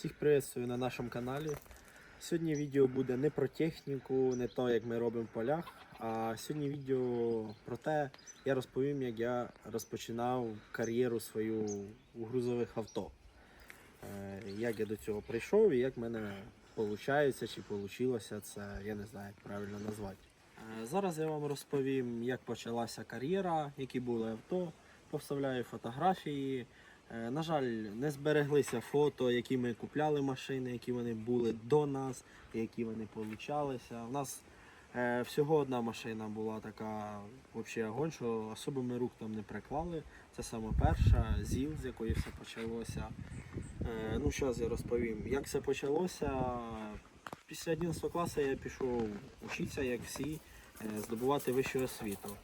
Всіх приветствую на нашому каналі. Сьогодні відео буде не про техніку, не то, як ми робимо в полях. А сьогодні відео про те, я розповім, як я розпочинав кар'єру свою у грузових авто. Е, Як я до цього прийшов і як в мене виходить чи вийшло це, я не знаю, як правильно назвати. Е, Зараз я вам розповім, як почалася кар'єра, які були авто, повставляю фотографії. Е, На жаль, не збереглися фото, які ми купляли машини, які вони були до нас, які вони получалися. У нас е, всього одна машина була така взагалі огонь, що особо ми рук там не приклали. Це саме перша ЗІЛ, з якої все почалося. Е, ну, зараз я розповім, як все почалося. Після 11 класу я пішов вчитися, як всі, е, здобувати вищу освіту.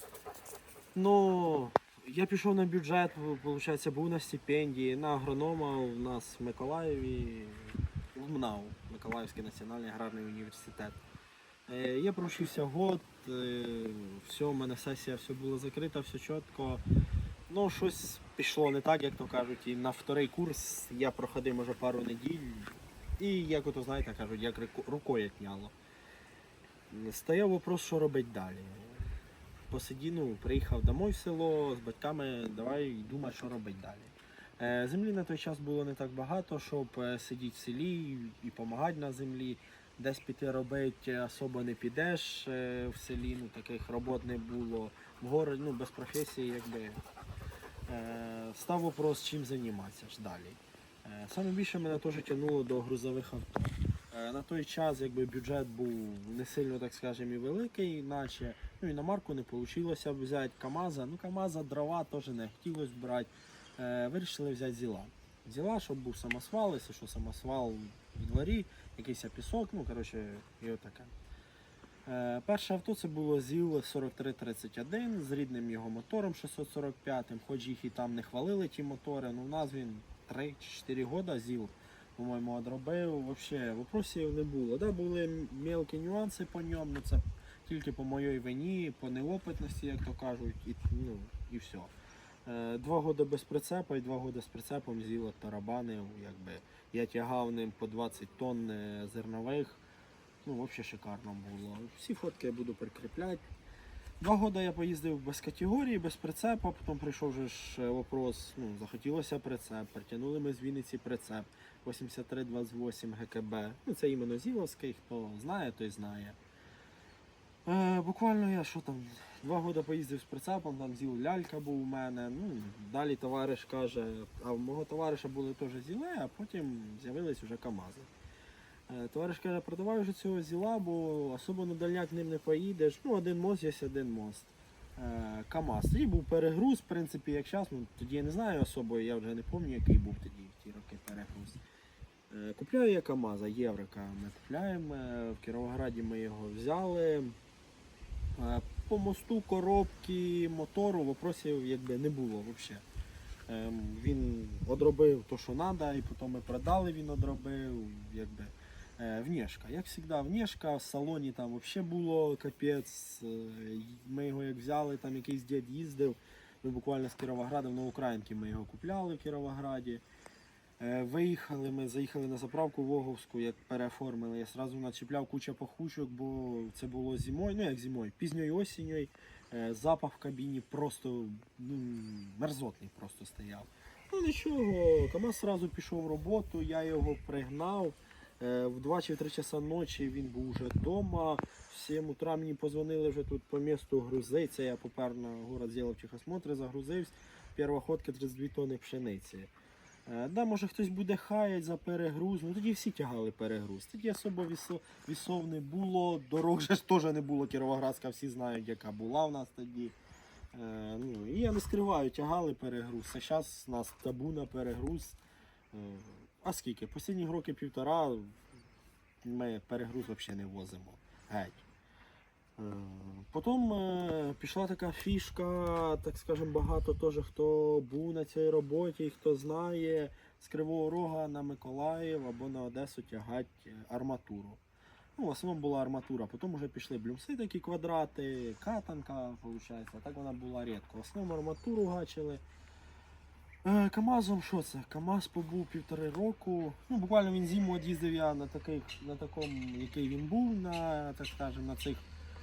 Ну, я пішов на бюджет, виходить, був на стипендії, на агронома у нас в Миколаєві, в МНАУ, Миколаївський національний аграрний університет. Е, Я провчився год, е, все, у мене сесія все було закрита, все чітко. Ну, щось пішло не так, як то кажуть. І на вторий курс я проходив може пару неділь. І як ото знаєте, кажуть, як рукою отняло. Стояв вопрос, що робити далі. Посиді, ну, приїхав домой в село з батьками, давай думати, що робити далі. Е, Землі на той час було не так багато, щоб е, сидіти в селі і допомагати на землі. Десь піти робити особо не підеш е, в селі, ну таких робот не було. В городі, ну без професії, якби. Став вопрос, чим займатися ж далі. Саме більше мене теж тягнуло до грузових авто. Е, На той час якби бюджет був не сильно, так скажемо, і великий, наче ну, іномарку не вийшло взяти КАМАЗа. Ну, КАМАЗа дрова теж не хотілося брати. Е, Вирішили взяти зіла. Зіла, щоб був самосвал, якщо що самосвал в дворі, якийсь пісок, ну коротше, і отаке. Е, Перше авто це було ЗІЛ 4331 з рідним його мотором 645, хоч їх і там не хвалили ті мотори, ну в нас він 3-4 роки ЗІЛ, по-моєму, одробив. Взагалі, вопросів не було. Да, були мелкі нюанси по ньому, ну це тільки по моїй вині, по неопитності, як то кажуть, і, ну, і все. Два роки без прицепа і два роки з прицепом зіло тарабанив, якби я тягав ним по 20 тонн е, зернових. Ну, взагалі шикарно було. Всі фотки я буду прикріпляти. Два роки я поїздив без категорії, без прицепа, потім прийшов же ж е, вопрос, ну, захотілося прицеп, притягнули ми з Вінниці прицеп 8328 ГКБ. Ну, це іменно Зіловський, хто знає, той знає. Е, буквально я що там, два роки поїздив з прицепом, там зіл лялька був у мене. Ну, далі товариш каже, а в мого товариша були теж зіли, а потім з'явились вже КАМАЗи. Е, Товариш каже, продавай вже цього зіла, бо особо на дальняк ним не поїдеш. Ну, один мост є один мост. Е, КАМАЗ. Тоді був перегруз, в принципі, як час. Ну, тоді я не знаю особо, я вже не пам'ятаю, який був тоді в ті роки перегруз. Е, Купляю я КАМАЗа, Єврика ми купляємо. В Кіровограді ми його взяли. По мосту, коробки, мотору вопросів якби не було взагалі. Ем, Він одробив те, що треба, і потім ми продали, він одробив. Якби. Е, Внешка. Як завжди, внешка в салоні там взагалі було капець. Е, Ми його як взяли, там якийсь дід їздив. Ми буквально з Кіровограда в Новоукраїнки ми його купляли в Кіровограді. Е, Виїхали, ми заїхали на заправку Воговську, як переоформили. Я одразу начіпляв кучу пахучок, бо це було зимою, ну як зимою, пізньою осінню. Е, Запах в кабіні просто ну, мерзотний просто стояв. Ну нічого, КамАЗ одразу пішов в роботу, я його пригнав. Е, В 2 чи 3 часа ночі він був вже вдома. В 7 утра мені позвонили вже тут по місту грузиться. Я попер на город зробив чихосмотри, загрузився. Перша ходка 32 тонни пшениці. Е, Да, може хтось буде хаять за перегруз. Ну тоді всі тягали перегруз. Тоді особо вісов не було. Дорог же ж теж не було. Кіровоградська, всі знають, яка була в нас тоді. Е, ну, і я не скриваю, тягали перегруз. А зараз у нас табу на перегруз. А скільки? Останні роки півтора ми перегруз взагалі не возимо. Геть. Е, Потім е, пішла така фішка, так скажемо, багато теж хто був на цій роботі, хто знає, з Кривого Рога на Миколаїв або на Одесу тягати е, арматуру. Ну, в основному була арматура, потім вже пішли блюмси такі квадрати, катанка, виходить, так вона була рідко. В основному арматуру гачили. Е, КАМАЗом що це? КАМАЗ побув півтори року. Ну, буквально він зиму от їздив я на таких, на такому, який він був, на, так скажемо, на цих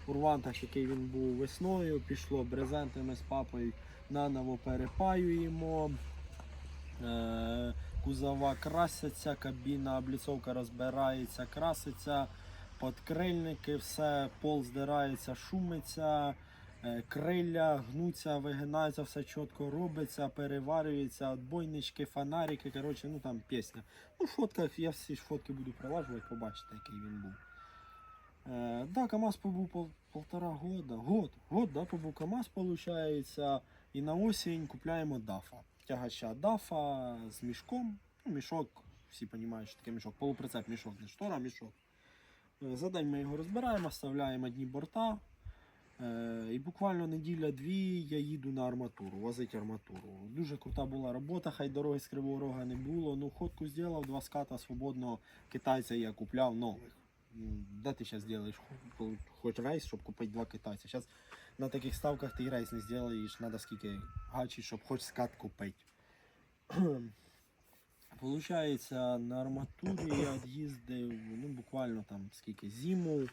урвантах, який він був весною. Пішло брезенти ми з папою наново перепаюємо. Е, кузова красяться, кабіна, обліцовка розбирається, краситься, подкрильники, все, пол здирається, шумиться. Е, Криля гнуться, вигинаються, все чітко робиться, переварюється, отбойнички, фонарики. Коротше, ну там пісня. Ну, в я всі ж фотки буду прилажувати, побачите, який він був. Е, да, КАМАЗ побув пол, полтора года. Год, год, да, побув КАМАЗ, виходить. І на осінь купляємо дафа. Тягача дафа з мішком. Ну, мішок, всі розуміють, що таке мішок. Полуприцеп мішок, не штора, мішок. Е, За день ми його розбираємо, вставляємо одні борта. Е, І буквально неділя-дві я їду на арматуру, возить арматуру. Дуже крута була робота, хай дороги з Кривого Рога не було. Ну, ходку зробив, два ската свободного китайця я купляв нових. Де ти зараз зробиш хоч рейс, щоб купити два китайця? Зараз на таких ставках ти рейс не зробиш, треба скільки гачі, щоб хоч скат купити. Получається, на арматурі я їздив ну, буквально там скільки зиму.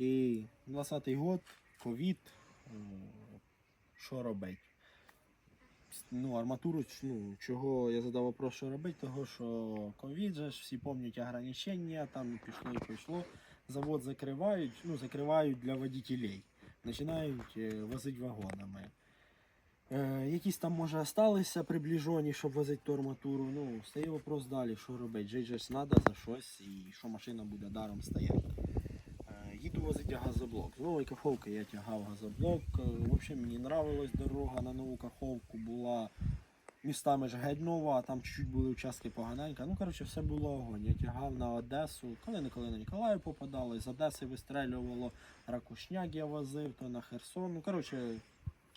І 20-й год, ковід, е, що робити? Ну, арматуру, ну, чого я задав вопрос, що робити, того що ковід же ж, всі пам'ятають ограничення, там пішло і пішло. Завод закривають, ну, закривають для водителей. Починають е, возити вагонами. Е, якісь там, може, осталися приближені, щоб возити ту арматуру. Ну, стає вопрос далі, що робити. Жить же треба за щось і що машина буде даром стояти. Їду газоблок. З нової каховки я тягав газоблок. Е, Взагалі мені нравилась дорога на нову каховку була містами ж геть нова, а там чуть-чуть були участки поганенька. Ну, коротше, все було огонь. Я тягав на Одесу, коли не коли на Ніколаїв попадали, з Одеси вистрелювало, ракушняк я возив, то на Херсон. Ну, коротше,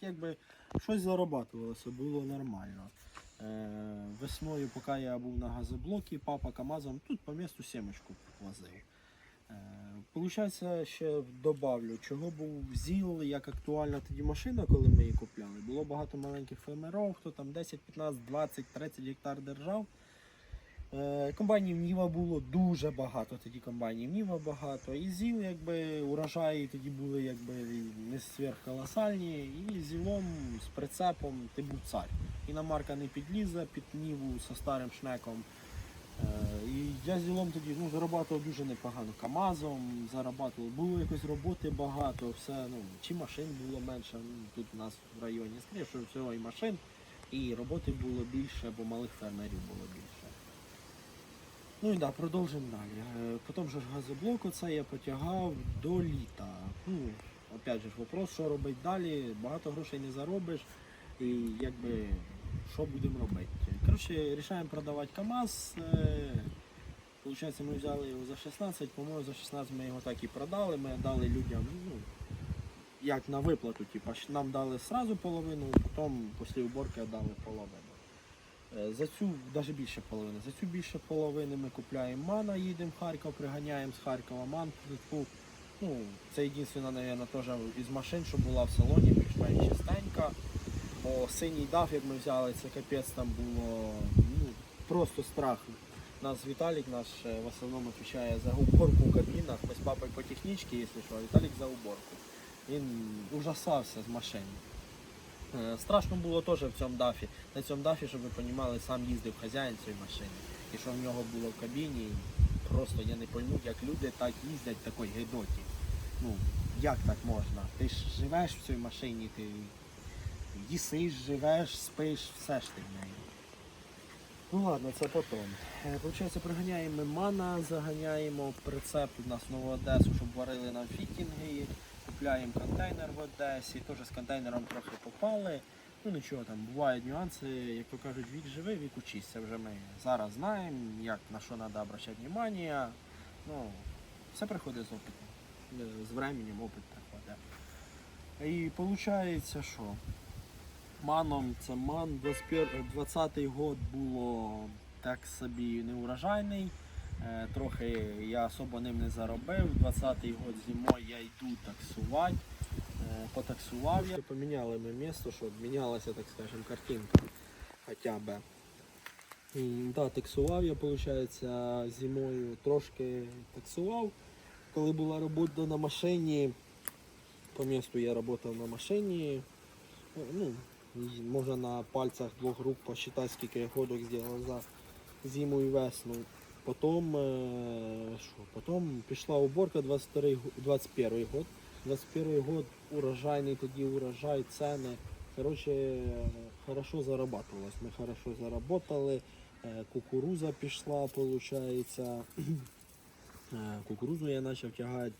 якби щось зарабатувалося, було нормально. Е, весною, поки я був на газоблокі, папа КАМАЗом тут по місту сімечку возив. Е, Получається, ще добавлю, чого був ЗІЛ, як актуальна тоді машина, коли ми її купляли. Було багато маленьких фермерів, хто там 10, 15, 20, 30 гектар держав. Е, Комбайнів Ніва було дуже багато, тоді комбайнів Ніва багато. І ЗІЛ, якби урожаї тоді були якби не сверхколосальні. І зілом з прицепом ти був цар. Іномарка не підлізе під Ніву зі старим шнеком. Е, І я з ділом тоді ну, зарабатував дуже непогано. КАМАЗом зарабатував. Було якось роботи багато, все, ну, чи машин було менше. Ну, тут у нас в районі скоріше всього і машин, і роботи було більше, бо малих фермерів було більше. Ну і да, продовжимо далі. Е, Потім же ж газоблок оце я потягав до літа. Ну, опять же вопрос, що робити далі, багато грошей не заробиш. І якби що будемо робити. Коротше, рішаємо продавати КАМАЗ. Е, Получається, ми взяли його за 16, по-моєму, за 16 ми його так і продали. Ми дали людям, ну, як на виплату, типу, нам дали сразу половину, потім після уборки дали половину. Е, За цю навіть більше половини. За цю більше половини ми купляємо мана, їдемо в Харків, приганяємо з Харкова ман. Ну, це єдине, мабуть, теж із машин, що була в салоні, більш-менш чистенька. Бо синій дав, як ми взяли, це капець там було ну, просто страх. Нас Віталік наш е, в основному відповідає за уборку в кабінах. Ми з папою по технічці, якщо що, а Віталік за уборку. Він ужасався з машин. Е, Страшно було теж в цьому дафі. На цьому дафі, щоб ви розуміли, сам їздив хазяїн цієї машини. І що в нього було в кабіні, просто я не пойму, як люди так їздять в такій гидоті. Ну, як так можна? Ти ж живеш в цій машині, ти їсиш, живеш, спиш, все ж ти в неї. Ну ладно, це потім. Е, Получається, приганяємо ми мана, заганяємо прицеп у нас в Нову Одесу, щоб варили нам фітінги, купляємо контейнер в Одесі, теж з контейнером трохи попали. Ну нічого там, бувають нюанси, як то кажуть, вік живий, вік учись. Вже ми зараз знаємо, як на що треба обращати увагу. Ну, все приходить з опитом. З временем опит приходить. І виходить, що маном це ман 20-й год було так собі неурожайний. Е, Трохи я особо ним не заробив. 20-й год зимою я йду таксувати. Е, Потаксував я. Поміняли ми місто, щоб мінялася, так скажемо, картинка. хоча б. Да, таксував я, виходить, зимою трошки таксував. Коли була робота на машині, по місту я працював на машині. Ну, можна на пальцях двох рук посчитати, скільки я ходок зробив за зиму і весну. Потім, е, що, потім пішла уборка 22 го- 21 год. 21 год урожайний тоді урожай, ціни. Короче, е, хорошо зарабатывалось. Ми хорошо заработали. Е, Кукуруза пішла, виходить. Кукурузу я почав тягати.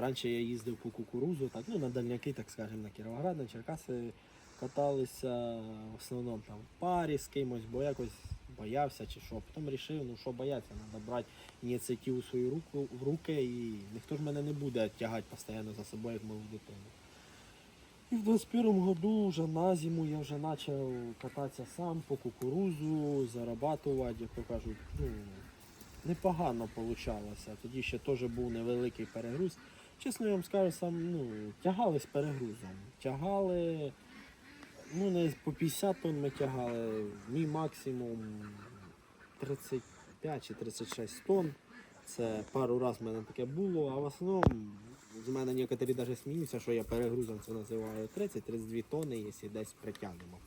Раніше я їздив по кукурузу, так, ну, на дальняки, так скажемо, на Кіровоград, на Черкаси каталися в основному там в парі з кимось, бо якось боявся чи що. Потім вирішив, ну що боятися, треба брати ініціативу свою руку в руки і ніхто ж мене не буде тягати постійно за собою, як малу дитину. І в 21 году вже на зиму я вже почав кататися сам по кукурузу, зарабатувати, як то кажуть, ну, непогано получалося. Тоді ще теж був невеликий перегруз. Чесно я вам скажу, сам ну, тягали з перегрузом. Тягали, ну не по 50 тонн ми тягали, мій максимум 35 чи 36 тонн. Це пару раз в мене таке було, а в основному з мене некоторі навіть сміються, що я перегрузом це називаю 30-32 тонни, якщо десь притягнемо.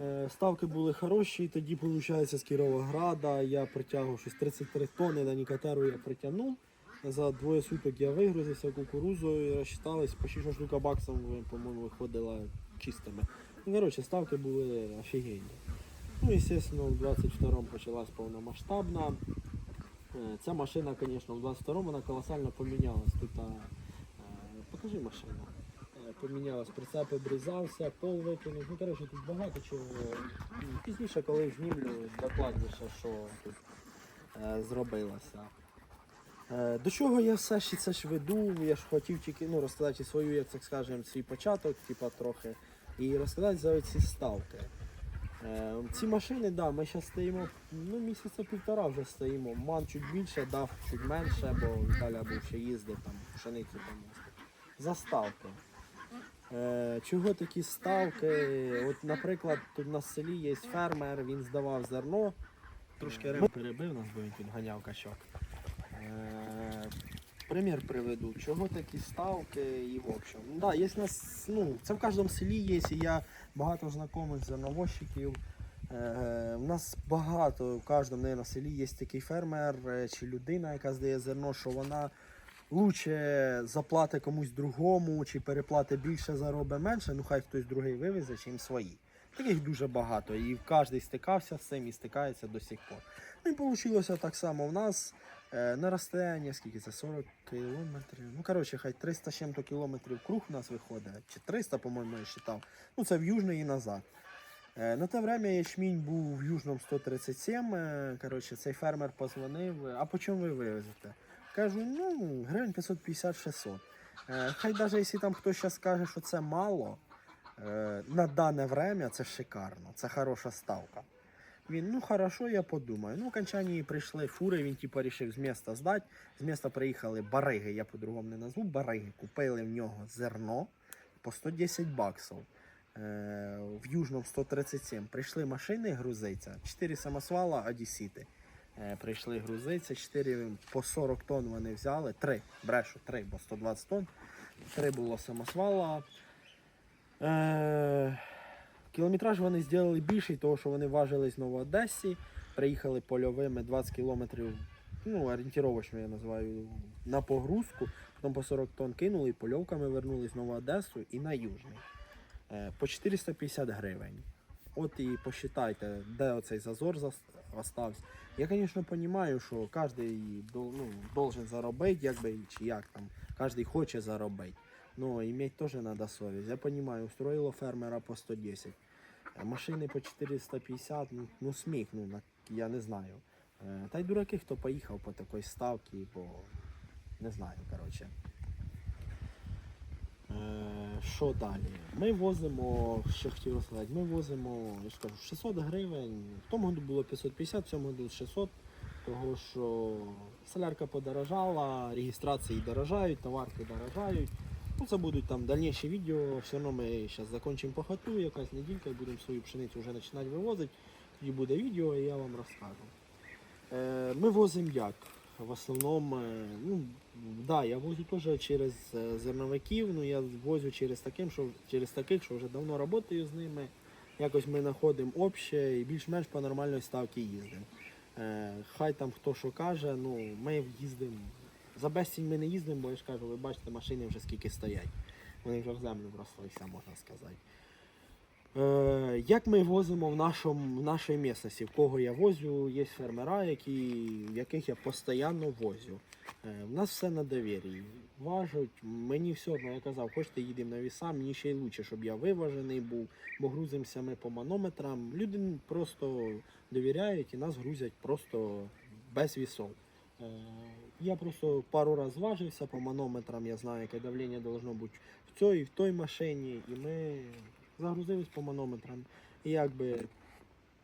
Е, Ставки були хороші, тоді, виходить, з Кіровограда я притягував щось 33 тонни на Нікотеру я притягнув. За двоє суток я вигрузився кукурузою розчитались, по 6 штука баксів, по-моєму, виходила чистими. Ну, ставки були офігенні. Ну, звісно, в 22-му почалась повномасштабна. Е, Ця машина, звісно, в 22-му вона колосально помінялась. Тут, а, е, покажи машину. Е, Помінялась, прицеп обрізався, пол викинув. Ну, коротше, тут багато чого. Пізніше, коли знімлю, докладніше, що тут зробилося. До чого я все ще це ж веду? Я ж хотів тільки ну, розказати свою, як так скажемо, свій початок, типа трохи, і розказати за ці ставки. Е, Ці машини, да, ми зараз стоїмо, ну місяця півтора вже стоїмо. Ман чуть більше, дав чуть менше, бо Віталя був ще їздив там пшеницю помістив. За ставки. Е, чого такі ставки? От, наприклад, тут на селі є фермер, він здавав зерно. Трошки рим перебив нас, бо він тут ганяв качок. Примір приведу, чого такі ставки і в общем. Да, є нас, ну, це в кожному селі є, і я багато знайомих зерновозчиків. Е, у нас багато, в кожному наверно, селі є такий фермер е, чи людина, яка здає зерно, що вона лучше заплатить комусь другому, чи переплатить більше, заробить менше, ну хай хтось другий вивезе, чим свої. Таких дуже багато. І кожен стикався з цим і стикається до сих пор. Ну і вийшло так само в нас. Е, на розстоянні, скільки це 40 кілометрів. Ну, коротше, хай 300 чим-то кілометрів круг у нас виходить. Чи 300, по-моєму, я вважав. Ну, це в Южний і назад. Е, на те время ячмінь був в Южному 137. е, Коротше, цей фермер позвонив. А по чому ви вивезете? Кажу, ну, гривень 550-600. Е, Хай навіть якщо там хтось зараз скаже, що це мало, на дане время це шикарно, це хороша ставка. Він, ну хорошо, я подумаю. Ну, в окончанні прийшли фури, він типу вирішив з міста здати. З міста приїхали бариги, я по-другому не назву. Бариги купили в нього зерно по 110 баксів. Е, в Южному 137. Прийшли машини грузиться, 4 самосвала, одесіти. Е, прийшли грузиться, 4 по 40 тонн вони взяли, 3, брешу, 3, бо 120 тонн. 3 було самосвала. Е, Кілометраж вони зробили більший, тому що вони важились в Новоодесі, приїхали польовими 20 кілометрів, ну, орієнтировочно я називаю, на погрузку, потім по 40 тонн кинули і польовками вернулись в Нову Одесу і на Южний. Е, По 450 гривень. От і посчитайте, де оцей зазор остався. Я, звісно, розумію, що кожен ну, должен заробити, якби, чи як там, кожен хоче заробити. Ну, иметь тоже надо совесть. Я понимаю, устроило фермера по 110. А Машини по 450, ну, ну сміх, ну, на- я не знаю. Е, Та й дураки, хто поїхав по такій ставці, бо не знаю, коротше. Е, Що далі? Ми возимо, що хотів розказати, ми возимо, я ж кажу, 600 гривень. В тому году було 550, в цьому году 600. Того що солярка подорожала, реєстрації дорожають, товарки дорожають. Ну, це будуть там дальніші відео. Все одно ми зараз закінчимо похоту, якась неділька, і будемо свою пшеницю вже починати вивозити. Тоді буде відео і я вам розкажу. Е, ми возимо як? В основному, е, ну, да, я возю теж через е, зерновиків, ну я возю через, таким, що, через таких, що вже давно працюю з ними. Якось ми знаходимо обще і більш-менш по нормальної ставки їздимо. Е, хай там хто що каже, ну ми їздимо. За безцінь ми не їздимо, бо я ж кажу, ви бачите, машини вже скільки стоять. Вони вже в землю врослися, можна сказати. Е, як ми возимо в, нашому, в нашій місцевості, в кого я возю, є фермера, які, яких я постійно возю. Е, в нас все на довір'ї. Важуть, мені все одно, я казав, хочете їдемо на віса, мені ще й краще, щоб я виважений був, бо грузимося ми по манометрам. Люди просто довіряють і нас грузять просто без вісов. Е, Я просто пару разів зважився по манометрам, я знаю, яке давлення должно бути в цій і в той машині, і ми загрузились по манометрам. І якби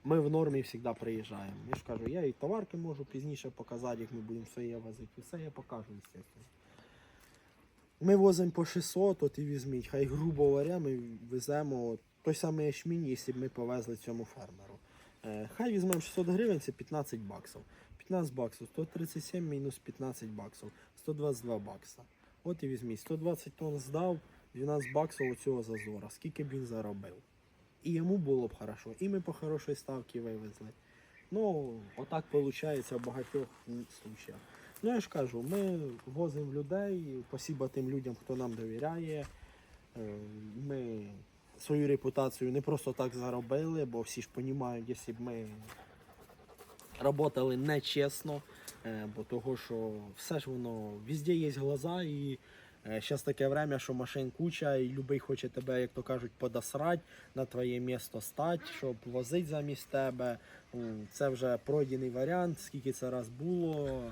ми в нормі завжди приїжджаємо. Я ж кажу, я і товарки можу пізніше показати, як ми будемо своє возити. Все я покажу, звісно. Ми возимо по 600, от і візьміть. Хай, грубо говоря, ми веземо той самий ячмінь, якщо б ми повезли цьому фермеру. Е, Хай візьмемо 600 гривень, це 15 баксів. 15 баксів, 137 мінус 15 баксів, 122 бакса. От і візьміть, 120 тонн здав, 12 баксів у цього зазора. Скільки б він заробив? І йому було б хорошо, і ми по хорошій ставці вивезли. Ну, отак виходить в багатьох случаях. Ну, я ж кажу, ми возимо людей, спасибо тим людям, хто нам довіряє. Е, Ми свою репутацію не просто так заробили, бо всі ж розуміють, якщо б ми працювали нечесно, е, бо того, що все ж воно везде є глаза, і зараз таке время, що машин куча, і любий хоче тебе, як то кажуть, подосрать, на твоє місто стати, щоб возити замість тебе. Це вже пройдений варіант, скільки це раз було.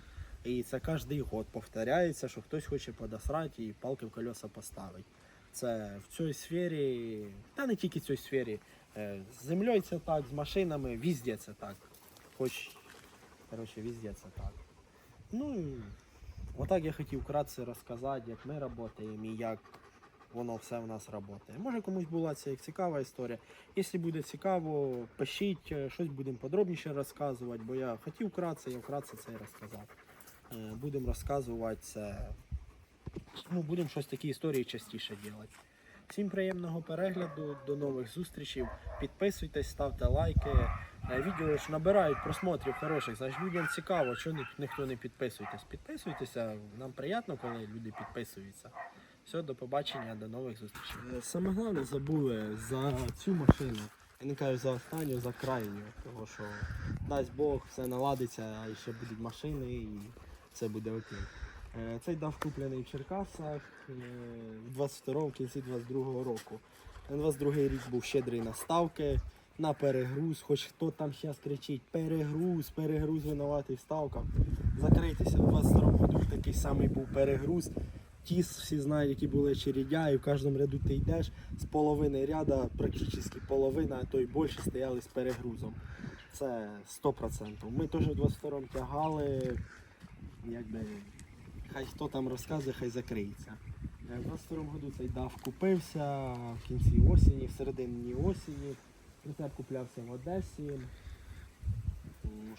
І це кожен год повторяється, що хтось хоче подосрати і палки в колеса поставити. Це в цій сфері, та не тільки в цій сфері. е, З землею це так, з машинами, везде це так. Хоч, коротше, везде це так. Ну і отак я хотів вкратце розказати, як ми працюємо і як воно все в нас працює. Може комусь була ця цікава історія. Якщо буде цікаво, пишіть, е, щось будемо подробніше розказувати, бо я хотів вкратце, я вкратце це і розказав. Е, Будемо розказувати це. Ну, будемо щось такі історії частіше робити. Всім приємного перегляду, до нових зустрічей. Підписуйтесь, ставте лайки. Е, Відео ж набирають просмотрів хороших, значить людям цікаво, чого ніхто не підписуєтесь. Підписуйтеся, нам приємно, коли люди підписуються. Все, до побачення, до нових зустрічей. Е, Саме головне забули за цю машину. Я не кажу за останню, за крайню, тому що дасть Бог, все наладиться, а ще будуть машини і все буде окей. Е, Цей дав куплений в Черкасах е, в 22 в кінці 22 року. На 22 рік був щедрий на ставки, на перегруз. Хоч хто там зараз кричить, перегруз, перегруз винуватий в ставках. Закрийтеся, в 22 году такий самий був перегруз. Тіс всі знають, які були чередя, і в кожному ряду ти йдеш з половини ряда, практично половина, а то й більше стояли з перегрузом. Це 100%. Ми теж в 22-му тягали, якби хай хто там розказує, хай закриється. Е, В 22 году цей дав купився в кінці осені, в середині осені. Прицеп куплявся в Одесі.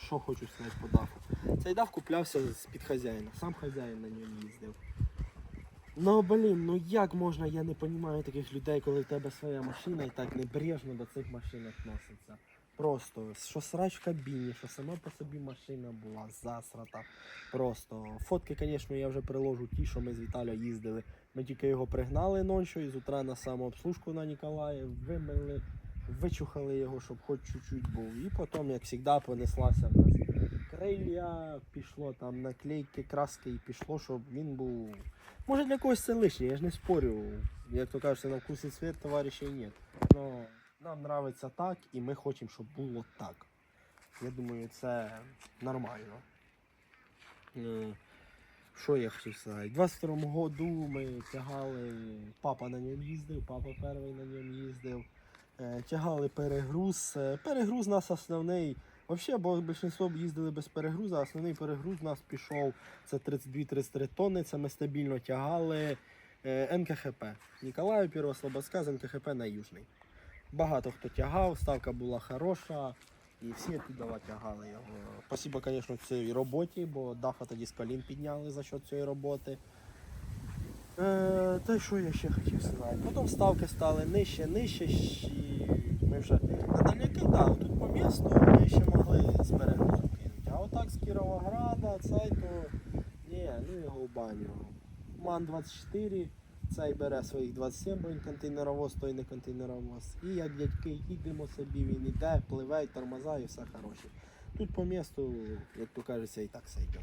Що хочу сказати по дафу. Цей дав куплявся з-під хазяїна. Сам хазяїн на ньому їздив. Ну блін, ну як можна, я не розумію таких людей, коли в тебе своя машина і так небрежно до цих машин відноситься. Просто, що срач в кабіні, що сама по собі машина була засрата. Просто. Фотки, звісно, я вже приложу ті, що ми з Віталією їздили. Ми тільки його пригнали ночі, і з утра на самообслужку на Ніколаїв, вимили, вичухали його, щоб хоч чуть-чуть був. І потім, як завжди, понеслася в нас крилля, пішло там наклейки, краски і пішло, щоб він був. Може для когось це лишнє, я ж не спорю. Як то кажуть, на вкус і цвет товаришей нет. Но нам нравиться так, і ми хочемо, щоб було так. Я думаю, це нормально. Е, Що я хотів сказати? У 22-му году ми тягали, папа на ньому їздив, папа перший на ньому їздив. Е, Тягали перегруз. Е, Перегруз у нас основний. Взагалі, бо більшість їздили без перегрузу, основний перегруз у нас пішов це 32-33 тонни. Це ми стабільно тягали. Е, НКХП. Ніколаю Первослободська з НКХП на Южний. Багато хто тягав, ставка була хороша, і всі туди тягали його. Спасибо, звісно, цій роботі, бо Дафа тоді з колін підняли за счет цієї роботи. Е, та що я ще хотів сказати? Потім ставки стали нижче, нижче. І ми вже на дальняки, да, тут по місту ми ще могли з перегрузом кинути. А отак з Кіровограда, цей то. Ні, ну його в баню. Ман 24, цей бере своїх 27, бо він контейнеровоз, той не контейнеровоз. І як дядьки їдемо собі, він іде, пливе, тормоза і все хороше. Тут по місту, як то кажеться, і так все йде.